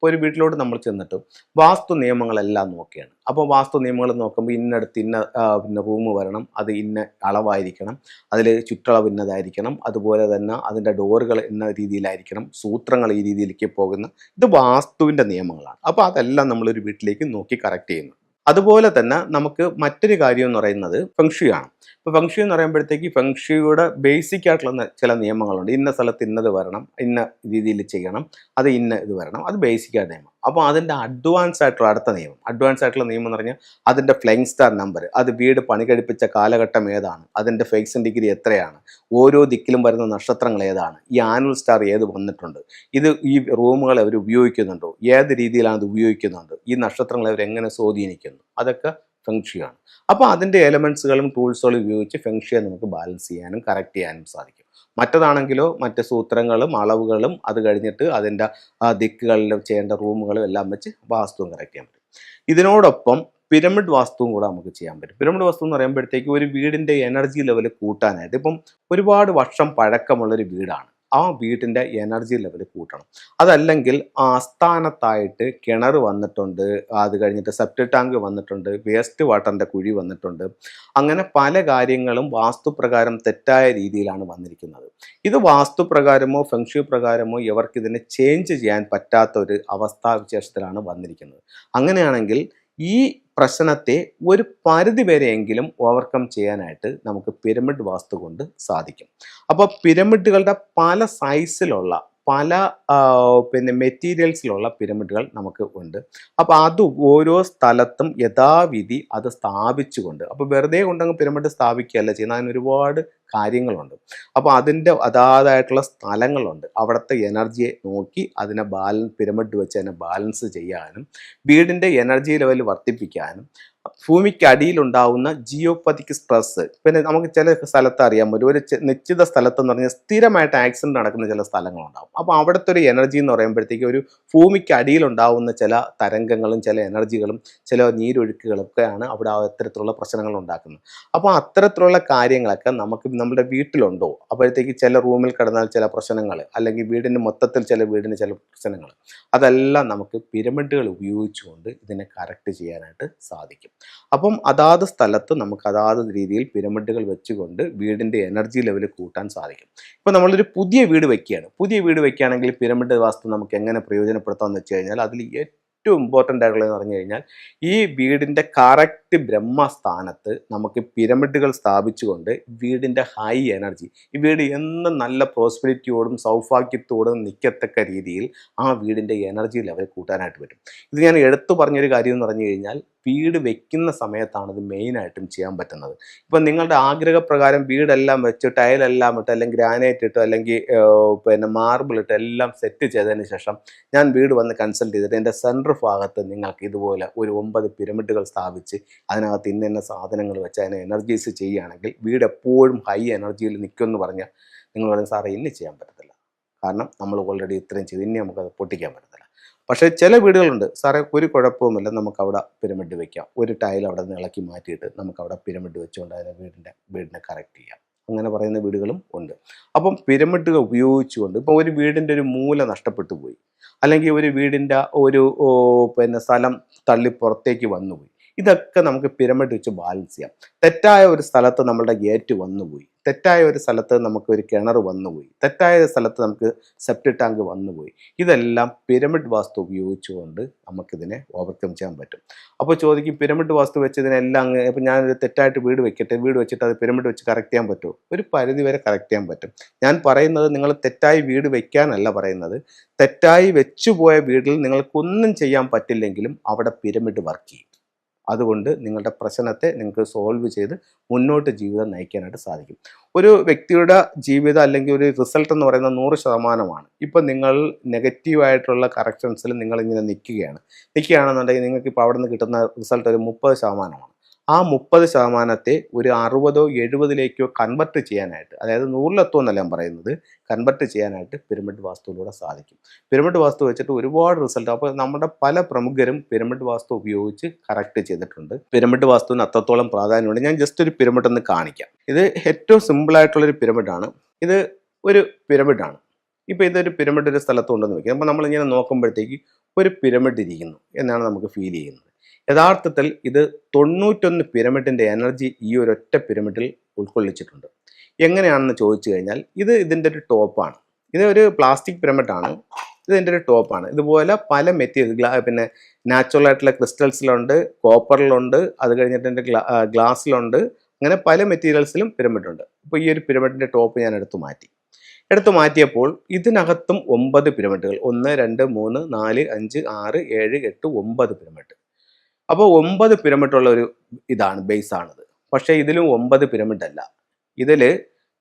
ഇപ്പോൾ ഒരു വീട്ടിലോട്ട് നമ്മൾ ചെന്നിട്ട് വാസ്തു നിയമങ്ങളെല്ലാം നോക്കിയാണ്. അപ്പോൾ വാസ്തു നിയമങ്ങൾ നോക്കുമ്പോൾ ഇന്നടുത്ത് ഇന്ന പിന്നെ റൂം വരണം അത് ഇന്ന അളവായിരിക്കണം അതിൽ ചുറ്റളവ് ഇന്നതായിരിക്കണം അതുപോലെ തന്നെ അതിന്റെ ഡോറുകൾ ഇന്ന രീതിയിലായിരിക്കണം സൂത്രങ്ങൾ ഈ രീതിയിലേക്ക് പോകുന്ന ഇത് വാസ്തുവിന്റെ നിയമങ്ങളാണ്. അപ്പോൾ അതെല്ലാം നമ്മളൊരു വീട്ടിലേക്ക് നോക്കി കറക്റ്റ് ചെയ്യുന്നു. അതുപോലെ തന്നെ നമുക്ക് മറ്റൊരു കാര്യം എന്ന് പറയുന്നത് ഫെങ്ഷു ആണ്. ഇപ്പോൾ ഫെങ്ഷു എന്ന് പറയുമ്പോഴത്തേക്ക് ഫെങ്ഷുയുടെ ബേസിക് ആയിട്ടുള്ള ചില നിയമങ്ങളുണ്ട്. ഇന്ന സ്ഥലത്ത് ഇന്നത് വരണം ഇന്ന രീതിയിൽ ചെയ്യണം അത് ഇന്ന ഇത് വരണം അത് ബേസിക് ആയ നിയമം. അപ്പോൾ അതിന്റെ അഡ്വാൻസ് ആയിട്ടുള്ള അടുത്ത നിയമം. അഡ്വാൻസ് ആയിട്ടുള്ള നിയമം എന്ന് പറഞ്ഞാൽ അതിന്റെ ഫ്ലൈങ് സ്റ്റാർ നമ്പർ അത് വീട് പണി കഴിപ്പിച്ച കാലഘട്ടം ഏതാണ്? അതിന്റെ ഫേക്സ് ഡിഗ്രി എത്രയാണ്? ഓരോ ദിക്കിലും വരുന്ന നക്ഷത്രങ്ങൾ ഏതാണ്? ഈ ആനുവൽ സ്റ്റാർ ഏത് വന്നിട്ടുണ്ട്? ഇത് ഈ റൂമുകൾ അവർ ഉപയോഗിക്കുന്നുണ്ടോ? ഏത് രീതിയിലാണ് അത് ഉപയോഗിക്കുന്നുണ്ട്? ഈ നക്ഷത്രങ്ങൾ അവർ എങ്ങനെ സ്വാധീനിക്കുന്നു? അതൊക്കെ ഫെങ്ഷിയാണ് അപ്പോൾ അതിന്റെ എലമെൻസുകളും ടൂൾസുകളും ഉപയോഗിച്ച് ഫെങ്ഷിയെ നമുക്ക് ബാലൻസ് ചെയ്യാനും കറക്റ്റ് ചെയ്യാനും സാധിക്കും. മറ്റതാണെങ്കിലോ മറ്റ് സൂത്രങ്ങളും അളവുകളും അത് കഴിഞ്ഞിട്ട് അതിന്റെ ആ ദിക്കുകളിൽ ചെയ്യേണ്ട റൂമുകളും എല്ലാം വെച്ച് വാസ്തു കറക്റ്റ് ചെയ്യാൻ പറ്റും ഇതിനോടൊപ്പം പിരമിഡ് വാസ്തുവും കൂടെ നമുക്ക് ചെയ്യാൻ പറ്റും. പിരമിഡ് വാസ്തു എന്ന് പറയുമ്പോഴത്തേക്ക് ഒരു വീടിന്റെ എനർജി ലെവൽ കൂട്ടാനായിട്ട് ഇപ്പം ഒരുപാട് വർഷം പഴക്കമുള്ളൊരു വീടാണ്. ആ വീടിന്റെ എനർജി ലെവൽ കൂട്ടണം. അതല്ലെങ്കിൽ ആസ്ഥാനത്തായിട്ട് കിണർ വന്നിട്ടുണ്ട് അത് കഴിഞ്ഞിട്ട് സെപ്റ്റ് ടാങ്ക് വന്നിട്ടുണ്ട് വേസ്റ്റ് വാട്ടറിന്റെ കുഴി വന്നിട്ടുണ്ട്. അങ്ങനെ പല കാര്യങ്ങളും വാസ്തുപ്രകാരം തെറ്റായ രീതിയിലാണ് വന്നിരിക്കുന്നത്. ഇത് വാസ്തുപ്രകാരമോ ഫെങ്ഷു പ്രകാരമോ ഇവർക്ക് ഇതിനെ ചേഞ്ച് ചെയ്യാൻ പറ്റാത്ത ഒരു അവസ്ഥാവിശേഷത്തിലാണ് വന്നിരിക്കുന്നത്. അങ്ങനെയാണെങ്കിൽ ഈ പ്രശ്നത്തെ ഒരു പരിധി വരെയെങ്കിലും ഓവർകം ചെയ്യാനായിട്ട് നമുക്ക് പിരമിഡ് വാസ്തു കൊണ്ട് സാധിക്കും. അപ്പോൾ പിരമിഡുകളുടെ പല സൈസിലുള്ള പല പിന്നെ മെറ്റീരിയൽസിലുള്ള പിരമിഡുകൾ നമുക്ക് ഉണ്ട്. അപ്പോൾ അത് ഓരോ സ്ഥലത്തും യഥാവിധി അത് സ്ഥാപിച്ചുകൊണ്ട് അപ്പോൾ വെറുതെ കൊണ്ടങ്ങ് പിരമിഡ് സ്ഥാപിക്കുകയല്ല ചെയ്യുന്നത്. അതിന് ഒരുപാട് കാര്യങ്ങളുണ്ട്. അപ്പോൾ അതിന്റെ അതാതായിട്ടുള്ള സ്ഥലങ്ങളുണ്ട്. അവിടുത്തെ എനർജിയെ നോക്കി അതിനെ ബാലൻസ് പിരമിഡ് വെച്ച് അതിനെ ബാലൻസ് ചെയ്യാനും വീടിന്റെ എനർജി ലെവൽ വർദ്ധിപ്പിക്കാനും ഭൂമിക്കടിയിലുണ്ടാവുന്ന ജിയോപ്പതിക് സ്ട്രെസ് പിന്നെ നമുക്ക് ചില സ്ഥലത്ത് അറിയാൻ പറ്റും. ഒരു നിശ്ചിത സ്ഥലത്ത് എന്ന് പറഞ്ഞാൽ സ്ഥിരമായിട്ട് ആക്സിഡന്റ് നടക്കുന്ന ചില സ്ഥലങ്ങളുണ്ടാവും. അപ്പോൾ അവിടുത്തെ ഒരു എനർജി എന്ന് പറയുമ്പോഴത്തേക്ക് ഒരു ഭൂമിക്ക് അടിയിലുണ്ടാവുന്ന ചില തരംഗങ്ങളും ചില എനർജികളും ചില നീരൊഴുക്കുകളൊക്കെയാണ് അവിടെ അത്തരത്തിലുള്ള പ്രശ്നങ്ങൾ ഉണ്ടാക്കുന്നത്. അപ്പോൾ അത്തരത്തിലുള്ള കാര്യങ്ങളൊക്കെ നമുക്ക് നമ്മുടെ വീട്ടിലുണ്ടോ? അപ്പോഴത്തേക്ക് ചില റൂമിൽ കിടന്നാൽ ചില പ്രശ്നങ്ങൾ അല്ലെങ്കിൽ വീടിന് മൊത്തത്തിൽ ചില വീടിന് ചില പ്രശ്നങ്ങൾ അതെല്ലാം നമുക്ക് പിരമിഡുകൾ ഉപയോഗിച്ചുകൊണ്ട് ഇതിനെ കറക്റ്റ് ചെയ്യാനായിട്ട് സാധിക്കും. അപ്പം അതാത് സ്ഥലത്ത് നമുക്ക് അതാത് രീതിയിൽ പിരമിഡുകൾ വെച്ചുകൊണ്ട് വീടിന്റെ എനർജി ലെവൽ കൂട്ടാൻ സാധിക്കും. ഇപ്പം നമ്മളൊരു പുതിയ വീട് വെക്കുകയാണ്. പുതിയ വീട് വെക്കുകയാണെങ്കിൽ പിരമിഡ് വാസ്തു നമുക്ക് എങ്ങനെ പ്രയോജനപ്പെടുത്താമെന്ന് വെച്ച് കഴിഞ്ഞാൽ അതിൽ ഏറ്റവും ഇമ്പോർട്ടന്റ് ആയിട്ടുള്ളതെന്ന് പറഞ്ഞു കഴിഞ്ഞാൽ ഈ വീടിന്റെ കറക്റ്റ് ബ്രഹ്മസ്ഥാനത്ത് നമുക്ക് പിരമിഡുകൾ സ്ഥാപിച്ചുകൊണ്ട് വീടിന്റെ ഹൈ എനർജി ഈ വീട് എന്നും നല്ല പ്രോസ്പെരിറ്റിയോടും സൗഭാഗ്യത്തോടും നിൽക്കത്തക്ക രീതിയിൽ ആ വീടിന്റെ എനർജി ലെവൽ കൂട്ടാനായിട്ട് പറ്റും. ഇത് ഞാൻ എടുത്തു പറഞ്ഞൊരു കാര്യം എന്ന് പറഞ്ഞു കഴിഞ്ഞാൽ വീട് വെക്കുന്ന സമയത്താണ് ഇത് മെയിനായിട്ടും ചെയ്യാൻ പറ്റുന്നത്. ഇപ്പം നിങ്ങളുടെ ആഗ്രഹപ്രകാരം വീടെല്ലാം വെച്ച് ടൈലെല്ലാം ഇട്ട് അല്ലെങ്കിൽ ഗ്രാനൈറ്റ് ഇട്ട് അല്ലെങ്കിൽ പിന്നെ മാർബിൾ ഇട്ട് എല്ലാം സെറ്റ് ചെയ്തതിന് ശേഷം ഞാൻ വീട് വന്ന് കൺസൾട്ട് ചെയ്തിട്ട് എന്റെ സെൻട്രൽ ഭാഗത്ത് നിങ്ങൾക്ക് ഇതുപോലെ ഒരു ഒമ്പത് പിരമിഡുകൾ സ്ഥാപിച്ച് അതിനകത്ത് ഇന്ന ഇന്ന സാധനങ്ങൾ വെച്ച് അതിനെ എനർജീസ് ചെയ്യുകയാണെങ്കിൽ വീട് എപ്പോഴും ഹൈ എനർജിയിൽ നിൽക്കുമെന്ന് പറഞ്ഞാൽ നിങ്ങൾ പറയും സാറേ ഇനി ചെയ്യാൻ പറ്റത്തില്ല. കാരണം നമ്മൾ ഓൾറെഡി ഇത്രയും ചെയ്ത്. ഇനി നമുക്കത് പൊട്ടിക്കാൻ പറ്റത്തില്ല. പക്ഷേ ചില വീടുകളുണ്ട്. സാറേ ഒരു കുഴപ്പവുമില്ല. നമുക്ക് അവിടെ പിരമിഡ് വെക്കാം. ഒരു ടൈൽ അവിടെ നിന്ന് ഇളക്കി മാറ്റിയിട്ട് നമുക്ക് അവിടെ പിരമിഡ് വെച്ചുകൊണ്ട് അതിനെ വീടിന്റെ വീടിനെ കറക്റ്റ് ചെയ്യാം. അങ്ങനെ പറയുന്ന വീടുകളും ഉണ്ട്. അപ്പം പിരമിഡുകൾ ഉപയോഗിച്ചുകൊണ്ട് ഇപ്പോൾ ഒരു വീടിന്റെ ഒരു മൂല നഷ്ടപ്പെട്ടു പോയി. അല്ലെങ്കിൽ ഒരു വീടിന്റെ ഒരു പിന്നെ സ്ഥലം തള്ളി പുറത്തേക്ക് വന്നുപോയി. ഇതൊക്കെ നമുക്ക് പിരമിഡ് വെച്ച് ബാലൻസ് ചെയ്യാം. തെറ്റായ ഒരു സ്ഥലത്ത് നമ്മളുടെ ഗേറ്റ് വന്നുപോയി തെറ്റായ ഒരു സ്ഥലത്ത് നമുക്ക് ഒരു കിണർ വന്നുപോയി തെറ്റായ ഒരു സ്ഥലത്ത് നമുക്ക് സെപ്റ്റി ടാങ്ക് വന്നുപോയി ഇതെല്ലാം പിരമിഡ് വാസ്തു ഉപയോഗിച്ചുകൊണ്ട് നമുക്കിതിനെ ഓവർകം ചെയ്യാൻ പറ്റും. അപ്പോൾ ചോദിക്കും പിരമിഡ് വാസ്തു വെച്ച് ഇതിനെല്ലാം അങ്ങ് ഇപ്പം ഞാനൊരു തെറ്റായിട്ട് വീട് വെക്കട്ടെ? വീട് വെച്ചിട്ട് അത് പിരമിഡ് വെച്ച് കറക്റ്റ് ചെയ്യാൻ പറ്റുമോ? ഒരു പരിധി വരെ കറക്റ്റ് ചെയ്യാൻ പറ്റും. ഞാൻ പറയുന്നത് നിങ്ങൾ തെറ്റായി വീട് വെക്കാനല്ല പറയുന്നത്. തെറ്റായി വെച്ചുപോയ വീട്ടിൽ നിങ്ങൾക്കൊന്നും ചെയ്യാൻ പറ്റില്ലെങ്കിലും അവിടെ പിരമിഡ് വർക്ക് ചെയ്യും. അതുകൊണ്ട് നിങ്ങളുടെ പ്രശ്നത്തെ നിങ്ങൾക്ക് സോൾവ് ചെയ്ത് മുന്നോട്ട് ജീവിതം നയിക്കാനായിട്ട് സാധിക്കും. ഒരു വ്യക്തിയുടെ ജീവിതം അല്ലെങ്കിൽ ഒരു റിസൾട്ട് എന്ന് പറയുന്നത് നൂറ് ശതമാനമാണ്. ഇപ്പം നിങ്ങൾ നെഗറ്റീവായിട്ടുള്ള കറക്ഷൻസിൽ നിങ്ങളിങ്ങനെ നിൽക്കുകയാണ്. നിൽക്കുകയാണെന്നുണ്ടെങ്കിൽ നിങ്ങൾക്ക് ഇപ്പോൾ അവിടെ നിന്ന് കിട്ടുന്ന റിസൾട്ട് ഒരു മുപ്പത് ശതമാനമാണ്. ആ മുപ്പത് ശതമാനത്തെ ഒരു അറുപതോ എഴുപതിലേക്കോ കൺവെർട്ട് ചെയ്യാനായിട്ട് അതായത് നൂറിലെത്തോ എന്നല്ല ഞാൻ പറയുന്നത് കൺവെർട്ട് ചെയ്യാനായിട്ട് പിരമിഡ് വാസ്തുവിലൂടെ സാധിക്കും. പിരമിഡ് വാസ്തു വെച്ചിട്ട് ഒരുപാട് റിസൾട്ട് അപ്പോൾ നമ്മുടെ പല പ്രമുഖരും പിരമിഡ് വാസ്തു ഉപയോഗിച്ച് കറക്റ്റ് ചെയ്തിട്ടുണ്ട്. പിരമിഡ് വാസ്തുവിന് അത്രത്തോളം പ്രാധാന്യമുണ്ട്. ഞാൻ ജസ്റ്റ് ഒരു പിരമിഡ് ഒന്ന് കാണിക്കാം. ഇത് ഏറ്റവും സിമ്പിളായിട്ടുള്ളൊരു പിരമിഡാണ് ഇത് ഒരു പിരമിഡാണ് ഇപ്പോൾ ഇതൊരു പിരമിഡ് ഒരു സ്ഥലത്തുണ്ടെന്ന് വയ്ക്കുക അപ്പോൾ നമ്മളിങ്ങനെ നോക്കുമ്പോഴത്തേക്ക് ഒരു പിരമിഡ് ഇരിക്കുന്നു എന്നാണ് നമുക്ക് ഫീൽ ചെയ്യുന്നത്. യഥാർത്ഥത്തിൽ ഇത് തൊണ്ണൂറ്റൊന്ന് പിരമിഡിന്റെ എനർജി ഈ ഒരൊറ്റ പിരമിഡിൽ ഉൾക്കൊള്ളിച്ചിട്ടുണ്ട്. എങ്ങനെയാണെന്ന് ചോദിച്ചു കഴിഞ്ഞാൽ ഇത് ഇതിന്റെ ഒരു ടോപ്പാണ് ഇത് ഒരു പ്ലാസ്റ്റിക് പിരമിഡാണ് ഇത് ഇതിന്റെ ഒരു ടോപ്പാണ് ഇതുപോലെ പല മെറ്റീരിയൽ ഗ്ലാ പിന്നെ നാച്ചുറൽ ആയിട്ടുള്ള ക്രിസ്റ്റൽസിലുണ്ട് കോപ്പറിലുണ്ട് അത് കഴിഞ്ഞിട്ട് എന്റെ ഗ്ലാ ഗ്ലാസ്സിലുണ്ട് അങ്ങനെ പല മെറ്റീരിയൽസിലും പിരമിഡുണ്ട് അപ്പോൾ ഈ ഒരു പിരമിഡിന്റെ ടോപ്പ് ഞാൻ എടുത്തു മാറ്റി. എടുത്തു മാറ്റിയപ്പോൾ ഇതിനകത്തും ഒമ്പത് പിരമിഡുകൾ ഒന്ന് രണ്ട് മൂന്ന് നാല് അഞ്ച് ആറ് ഏഴ് എട്ട് ഒമ്പത് പിരമിഡ് അപ്പോൾ ഒമ്പത് പിരമിഡുള്ള ഒരു ഇതാണ് ബേസ് ആണിത്. പക്ഷേ ഇതിലും ഒമ്പത് പിരമിഡ് അല്ല. ഇതിൽ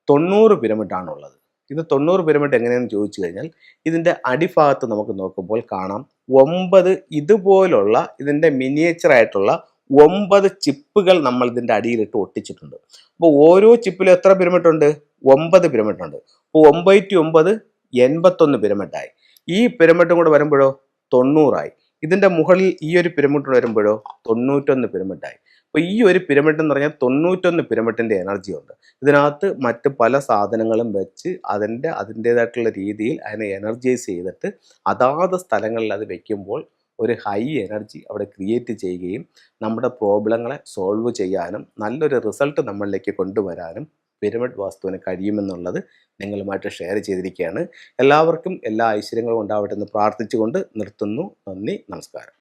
തൊണ്ണൂറ് പിരമിഡാണുള്ളത് ഇത് തൊണ്ണൂറ് പിരമിഡ് എങ്ങനെയാണെന്ന് ചോദിച്ചു കഴിഞ്ഞാൽ ഇതിന്റെ അടിഭാഗത്ത് നമുക്ക് നോക്കുമ്പോൾ കാണാം ഒമ്പത് ഇതുപോലുള്ള ഇതിന്റെ മിനിയേച്ചർ ആയിട്ടുള്ള ഒമ്പത് ചിപ്പുകൾ നമ്മൾ ഇതിന്റെ അടിയിലിട്ട് ഒട്ടിച്ചിട്ടുണ്ട്. അപ്പോൾ ഓരോ ചിപ്പിലും എത്ര പിരമിഡ് ഉണ്ട്? ഒമ്പത് പിരമിഡ് ഉണ്ട്. അപ്പോൾ ടു ഒമ്പത് എൺപത്തൊന്ന് പിരമിഡായി ഈ പിരമിഡും കൂടെ വരുമ്പോഴോ? തൊണ്ണൂറായി. ഇതിന്റെ മുകളിൽ ഈ ഒരു പിരമിഡ് വരുമ്പോഴോ തൊണ്ണൂറ്റൊന്ന് പിരമിഡായി അപ്പോൾ ഈ ഒരു പിരമിഡ് എന്ന് പറഞ്ഞാൽ തൊണ്ണൂറ്റൊന്ന് പിരമിഡിന്റെ എനർജി ഉണ്ട്. ഇതിനകത്ത് മറ്റ് പല സാധനങ്ങളും വെച്ച് അതിന്റെ അതിന്റേതായിട്ടുള്ള രീതിയിൽ അതിനെ എനർജൈസ് ചെയ്തിട്ട് അതാത് സ്ഥലങ്ങളിൽ അത് വെക്കുമ്പോൾ ഒരു ഹൈ എനർജി അവിടെ ക്രിയേറ്റ് ചെയ്യുകയും നമ്മുടെ പ്രോബ്ലങ്ങളെ സോൾവ് ചെയ്യാനും നല്ലൊരു റിസൾട്ട് നമ്മളിലേക്ക് കൊണ്ടുവരാനും പിരമിഡ് വാസ്തുവിന് കഴിയുമെന്നുള്ളത് നിങ്ങളുമായിട്ട് ഷെയർ ചെയ്തിരിക്കുകയാണ്. എല്ലാവർക്കും എല്ലാ ഐശ്വര്യങ്ങളും ഉണ്ടാവട്ടെ എന്ന് പ്രാർത്ഥിച്ചുകൊണ്ട് നിർത്തുന്നു. നന്ദി നമസ്കാരം.